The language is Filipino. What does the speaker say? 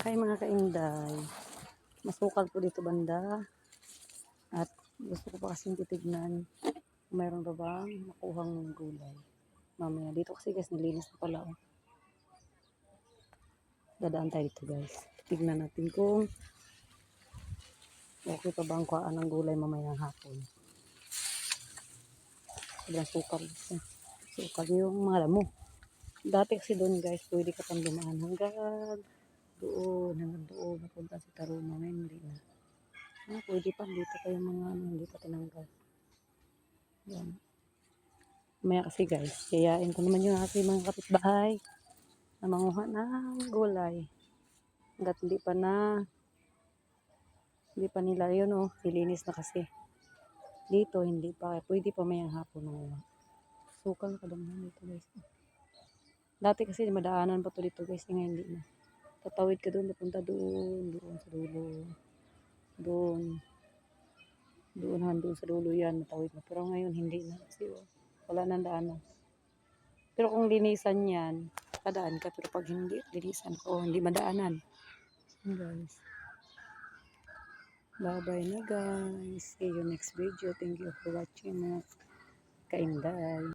Hi mga kainday. Masukal po dito banda. At gusto ko pa kasing titignan kung mayroon ba bang makuhang gulay. Mamaya dito kasi guys nilinis na pala. Oh. Dadaan tayo dito guys. Tignan natin kung okay pa ba ang kuhaan ng gulay mamaya hapon. Sobrang sukal. kasi. Sukal yung mga damo. Dati kasi doon guys, pwede ka pang dumaan hanggang doon, hanggang doon, napunta si Taruma, hindi na. Ah, pwede pa, dito pa yung mga ano, hindi pa tinanggal. Yan. Maya kasi guys, yayain ko naman yung aking mga kapitbahay na manguha ng gulay. Hanggat hindi pa na, hindi pa nila yun oh, nilinis na kasi. Dito, hindi pa, pwede pa mayang hapon manguha. Sukal ka dito guys. Dati kasi madaanan pa to dito guys, eh, ngayon hindi na. Tatawid ka doon, papunta doon, doon sa dulo. Doon. Doon han, doon sa dulo yan, matawid na. Pero ngayon hindi na kasi oh, wala nang daanan. Pero kung linisan yan, kadaan ka. Pero pag hindi, linisan ko, hindi madaanan. Yun, guys. Bye-bye na guys. See you next video. Thank you for watching mga kainday.